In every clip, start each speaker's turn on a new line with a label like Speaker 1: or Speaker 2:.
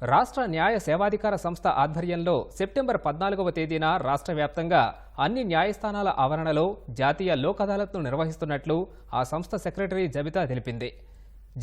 Speaker 1: రాష్ట్ర న్యాయ సేవాధికార సంస్థ ఆధ్వర్యంలో సెప్టెంబర్ పద్నాలుగవ తేదీన రాష్ట్ర వ్యాప్తంగా అన్ని న్యాయస్థానాల ఆవరణలో జాతీయ లోక్ అదాలత్ను నిర్వహిస్తున్నట్లు ఆ సంస్థ సెక్రటరీ జబితా తెలిపింది.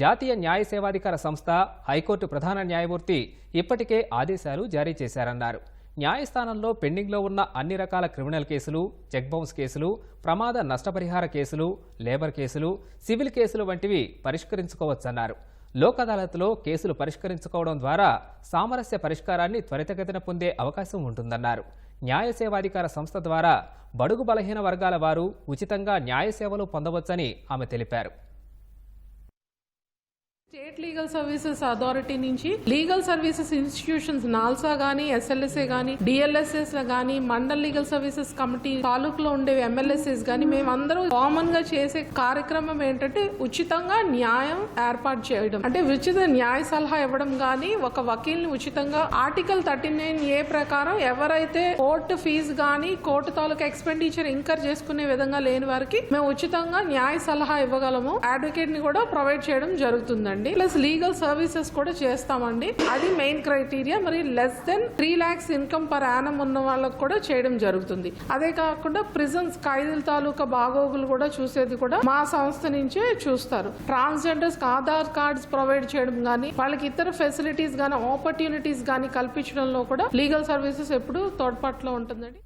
Speaker 1: జాతీయ న్యాయ సేవాధికార సంస్థ హైకోర్టు ప్రధాన న్యాయమూర్తి ఇప్పటికే ఆదేశాలు జారీ చేశారన్నారు. న్యాయస్థానంలో పెండింగ్లో ఉన్న అన్ని రకాల క్రిమినల్ కేసులు చెక్ బౌన్స్ కేసులు ప్రమాద నష్టపరిహార కేసులు లేబర్ కేసులు సివిల్ కేసులు వంటివి పరిష్కరించుకోవచ్చన్నారు. లోక్ అదాలత్లో కేసులు పరిష్కరించుకోవడం ద్వారా సామరస్య పరిష్కారాన్ని త్వరితగతిన పొందే అవకాశం ఉంటుందన్నారు. న్యాయ సేవాధికార సంస్థ ద్వారా బడుగు బలహీన వర్గాల వారు ఉచితంగా న్యాయ సేవలు పొందవచ్చని ఆమె తెలిపారు.
Speaker 2: స్టేట్ లీగల్ సర్వీసెస్ అథారిటీ నుంచి లీగల్ సర్వీసెస్ ఇన్స్టిట్యూషన్స్ నాల్సా గానీ ఎస్ఎల్ఎస్ఏ గానీ డిఎల్ఎస్ఎస్ గానీ మండల్ లీగల్ సర్వీసెస్ కమిటీ తాలూకులో ఉండే ఎంఎల్ఎస్ఎస్ గానీ మేమందరూ కామన్గా చేసే కార్యక్రమం ఏంటంటే ఉచితంగా న్యాయం ఏర్పాటు చేయడం. అంటే ఉచిత న్యాయ సలహా ఇవ్వడం గానీ ఒక వకీల్ని ఉచితంగా ఆర్టికల్ థర్టీ నైన్ ఏ ప్రకారం ఎవరైతే కోర్టు ఫీజు గానీ కోర్టు తాలూకా ఎక్స్పెండిచర్ ఇంకర్ చేసుకునే విధంగా లేని వారికి మేము ఉచితంగా న్యాయ సలహా ఇవ్వగలము. అడ్వకేట్ని కూడా ప్రొవైడ్ చేయడం జరుగుతుందండి. ప్లస్ లీగల్ సర్వీసెస్ కూడా చేస్తామండి. అది మెయిన్ క్రైటీరియా మరి less than three lakhs income per annum ఉన్న వాళ్ళకు కూడా చేయడం జరుగుతుంది. అదే కాకుండా ప్రిజన్స్ ఖైదీల తాలూకా బాగోగులు కూడా చూసేది కూడా మా సంస్థ నుంచే చూస్తారు. ట్రాన్స్జెండర్స్ ఆధార్ కార్డ్స్ ప్రొవైడ్ చేయడం కానీ వాళ్ళకి ఇతర ఫెసిలిటీస్ కానీ ఆపర్చునిటీస్ కానీ కల్పించడంలో కూడా లీగల్ సర్వీసెస్ ఎప్పుడు తోడ్పాటులో ఉంటుందండి.